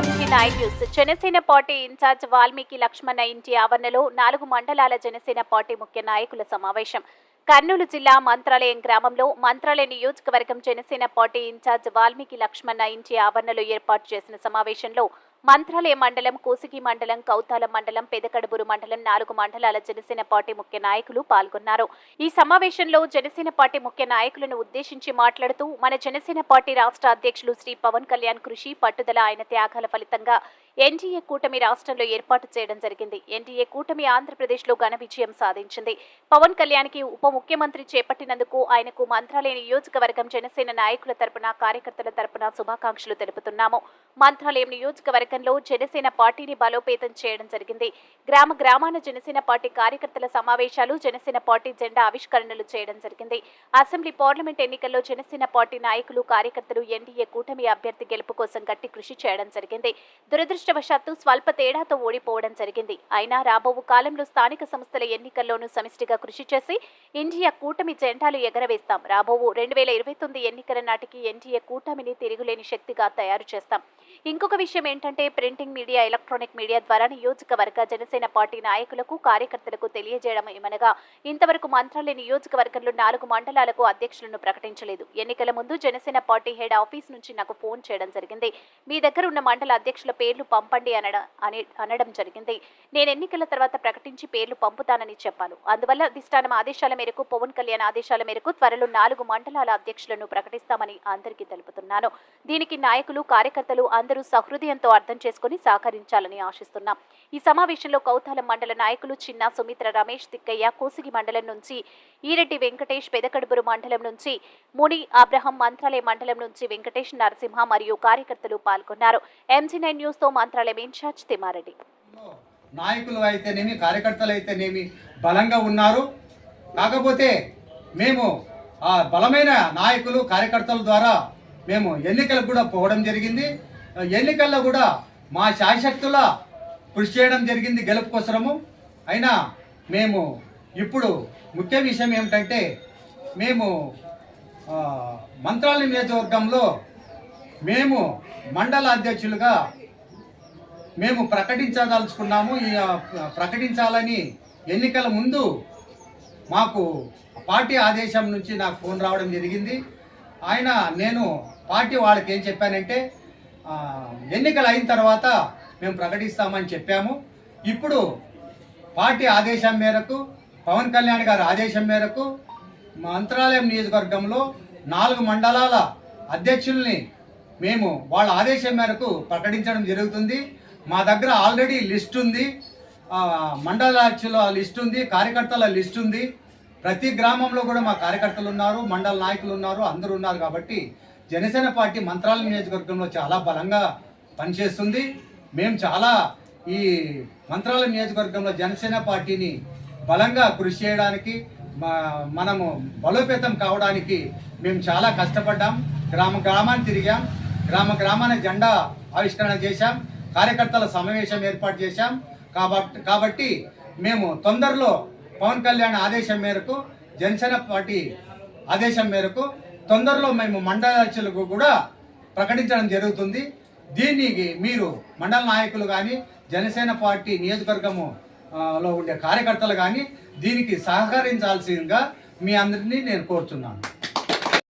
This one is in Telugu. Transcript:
జనసేన పార్టీ ఇన్ఛార్జ్ వాల్మీకి లక్ష్మణ ఇంటి ఆవరణలో నాలుగు మండలాల జనసేన పార్టీ ముఖ్య నాయకుల సమావేశం. కర్నూలు జిల్లా మంత్రాలయం గ్రామంలో మంత్రాలయ నియోజకవర్గం జనసేన పార్టీ ఇన్ఛార్జ్ వాల్మీకి లక్ష్మణ ఇంటి ఆవరణలో ఏర్పాటు చేసిన సమావేశంలో మంత్రాలయ మండలం కోసిగి మండలం కౌతాల మండలం పెదకడుబురు మండలం నాలుగు మండలాల జనసేన పార్టీ ముఖ్య నాయకులు పాల్గొన్నారు. ఈ సమావేశంలో జనసేన పార్టీ ముఖ్య నాయకులను ఉద్దేశించి మాట్లాడుతూ మన జనసేన పార్టీ రాష్ట్ర అధ్యక్షులు శ్రీ పవన్ కళ్యాణ్ కృషి పట్టుదల ఆయన త్యాగాల ఫలితంగా ఎన్డీఏ కూటమి రాష్ట్రంలో ఏర్పాటు చేయడం జరిగింది. ఎన్డీఏ కూటమి ఆంధ్రప్రదేశ్లో ఘన విజయం సాధించింది. పవన్ కళ్యాణ్కి ఉప ముఖ్యమంత్రి చేపట్టినందుకు ఆయనకు మంత్రాలయ నియోజకవర్గం జనసేన నాయకుల తరపున కార్యకర్తల తరపున శుభాకాంక్షలు తెలుపుతున్నాము. మంత్రాలయం నియోజకవర్గంలో జనసేన పార్టీని బలోపేతం చేయడం జరిగింది. గ్రామ గ్రామాన జనసేన పార్టీ కార్యకర్తల సమావేశాలు జనసేన పార్టీ జెండా ఆవిష్కరణలు చేయడం జరిగింది. అసెంబ్లీ పార్లమెంట్ ఎన్నికల్లో జనసేన పార్టీ నాయకులు కార్యకర్తలు ఎన్డీఏ కూటమి అభ్యర్థి గెలుపు కోసం గట్టి కృషి చేయడం జరిగింది. దురదృష్ట దురదృష్టవశాత్తు స్వల్ప తేడాతో ఓడిపోవడం జరిగింది. అయినా రాబోవు కాలంలో స్థానిక సంస్థల ఎన్నికల్లోనూ సమిష్టిగా కృషి చేసి ఇండియా కూటమి జెండాలు ఎగరవేస్తాం. రాబోవు రెండు వేల ఇరవై తొమ్మిది ఎన్నికల నాటికి ఎన్డీఏ కూటమిని తిరుగులేని శక్తిగా తయారు చేస్తాం. ఇంకొక విషయం ఏంటంటే ప్రింటింగ్ మీడియా ఎలక్ట్రానిక్ మీడియా ద్వారా నియోజకవర్గ జనసేన పార్టీ నాయకులకు కార్యకర్తలకు తెలియజేయడం ఏమనగా ఇంతవరకు మంత్రాలయ నియోజకవర్గంలో నాలుగు మండలాలకు అధ్యక్షులను ప్రకటించలేదు. ఎన్నికల ముందు జనసేన పార్టీ హెడ్ ఆఫీస్ నుంచి నాకు ఫోన్ చేయడం జరిగింది. మీ దగ్గర ఉన్న మండల అధ్యక్షుల పేర్లు పంపండి అనడం అని అనడం జరిగింది. నేను ఎన్నికల తర్వాత ప్రకటించి పేర్లు పంపుతానని చెప్పాను. అందువల్ల అధిష్టానం ఆదేశాల మేరకు పవన్ కళ్యాణ్ ఆదేశాల మేరకు త్వరలో నాలుగు మండలాల అధ్యక్షులను ప్రకటిస్తామని అందరికీ తెలుపుతున్నాను. దీనికి నాయకులు కార్యకర్తలు అందరూ సహృదయంతో అర్థం చేసుకుని సహకరించాలని ఆశిస్తున్నాం. ఈ సమావేశంలో కౌతాల మండల నాయకులు చిన్న సుమిత్ర రమేష్ తిక్కయ్య కోసిగి మండలం నుంచి ఈరెడ్డి వెంకటేష్ పెదకడుబురు మండలం నుంచి ముని అబ్రహం మంత్రాలయ మండలం నుంచి వెంకటేష్ నరసింహ మరియు కార్యకర్తలు పాల్గొన్నారు. ఎంజీ నైన్ న్యూస్తో మంత్రాలయం ఇన్ఛార్జ్ తిమారెడ్డి నాయకులు అయితేనేమి కార్యకర్తలు అయితేనేమి బలంగా ఉన్నారు. కాకపోతే మేము ఆ బలమైన నాయకులు కార్యకర్తల ద్వారా మేము ఎన్నికలకు కూడా పోవడం జరిగింది. ఎన్నికల్లో కూడా మా శాశక్తుల కృషి చేయడం జరిగింది గెలుపు కోసము అయినా మేము ఇప్పుడు ముఖ్య విషయం ఏమిటంటే మేము మంత్రాల మంత్రాలయం నియోజకవర్గంలో మేము మండల అధ్యక్షులుగా మేము ప్రకటించదలుచుకున్నాము. ప్రకటించాలని ఎన్నికల ముందు మాకు పార్టీ ఆదేశం నుంచి నాకు ఫోన్ రావడం జరిగింది. ఆయన నేను పార్టీ వాళ్ళకి ఏం చెప్పానంటే ఎన్నికలు అయిన తర్వాత మేము ప్రకటిస్తామని చెప్పాము. ఇప్పుడు పార్టీ ఆదేశం మేరకు పవన్ కళ్యాణ్ గారి ఆదేశం మేరకు మంత్రాలయం నియోజకవర్గంలో నాలుగు మండలాల అధ్యక్షుల్ని మేము వాళ్ళ ఆదేశం మేరకు ప్రకటించడం జరుగుతుంది. మా దగ్గర ఆల్రెడీ లిస్ట్ ఉంది. మండలాధ్యుల లిస్ట్ ఉంది కార్యకర్తల లిస్ట్ ఉంది. ప్రతి గ్రామంలో కూడా మా కార్యకర్తలు ఉన్నారు మండల నాయకులు ఉన్నారు అందరూ ఉన్నారు కాబట్టి జనసేన పార్టీ మంత్రాలయం నియోజకవర్గంలో చాలా బలంగా పనిచేస్తుంది. మేము చాలా ఈ మంత్రాలయం నియోజకవర్గంలో జనసేన పార్టీని బలంగా కృషి చేయడానికి మా- మనము బలోపేతం కావడానికి మేము చాలా కష్టపడ్డాం. గ్రామ గ్రామాన్ని తిరిగాం. గ్రామ గ్రామాన జెండా ఆవిష్కరణ చేశాం. కార్యకర్తల సమావేశం ఏర్పాటు చేశాం. కాబట్టి కాబట్టి మేము తొందరలో పవన్ కళ్యాణ్ ఆదేశం మేరకు జనసేన పార్టీ ఆదేశం మేరకు తొందరలో మేము మండలాధ్యక్షులకు కూడా ప్రకటించడం జరుగుతుంది. దీనికి మీరు మండల నాయకులు కానీ జనసేన పార్టీ నియోజకవర్గము లో ఉండే కార్యకర్తలు కానీ దీనికి సహకరించాల్సిందిగా మీ అందరినీ నేను కోరుతున్నాను